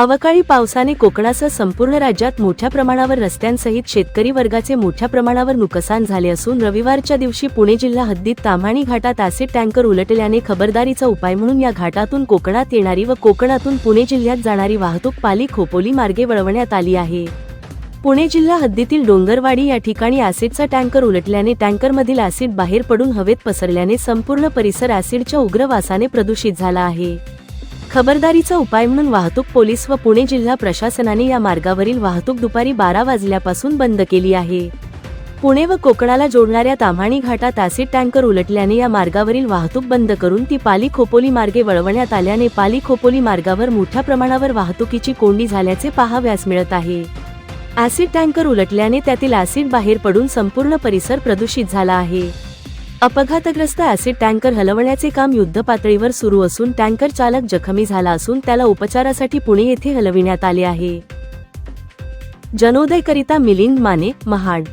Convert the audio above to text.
अवकाळी पावसाने कोकणासह संपूर्ण राज्यात मोठ्या प्रमाणावर रस्त्यांसहित शेतकरी वर्गाचे मोठ्या प्रमाणावर नुकसान झाले असून रविवारच्या दिवशी पुणे जिल्हा हद्दीत ताम्हाणी घाटात ऍसिड टँकर उलटल्याने खबरदारीचा उपाय म्हणून या घाटातून कोकणात येणारी व कोकणातून पुणे जिल्ह्यात जाणारी वाहतूक पाली खोपोली मार्गे वळवण्यात आली आहे. पुणे जिल्हा हद्दीतील डोंगरवाडी या ठिकाणी ऍसिडचा टँकर उलटल्याने टँकरमधील ऍसिड बाहेर पडून हवेत पसरल्याने संपूर्ण परिसर ऍसिडच्या उग्र वासाने प्रदूषित झाला आहे. खबरदारीचा उपाय म्हणून वाहतूक पोलीस व पुणे जिल्हा प्रशासनाने या मार्गावरील वाहतूक दुपारी बारा वाजल्यापासून बंद केली आहे. पुणे व कोकणाला जोडणाऱ्या ताम्हाणी घाटात ऍसिड टँकर उलटल्याने या मार्गावरील वाहतूक बंद करून ती पाली खोपोली मार्गे वळवण्यात आल्याने पाली खोपोली मार्गावर मोठ्या प्रमाणावर वाहतुकीची कोंडी झाल्याचे पाहाव्यास मिळत आहे. ऍसिड टँकर उलटल्याने त्यातील ऍसिड बाहेर पडून संपूर्ण परिसर प्रदूषित झाला आहे. अपघातग्रस्त ऍसिड टँकर हलवण्याचे काम युद्धपातळीवर सुरू असून टँकर चालक जखमी झाला असून त्याला उपचारासाठी पुणे येथे हलविण्यात आले आहे. जनोदयकरिता मिलिंद माने महाड.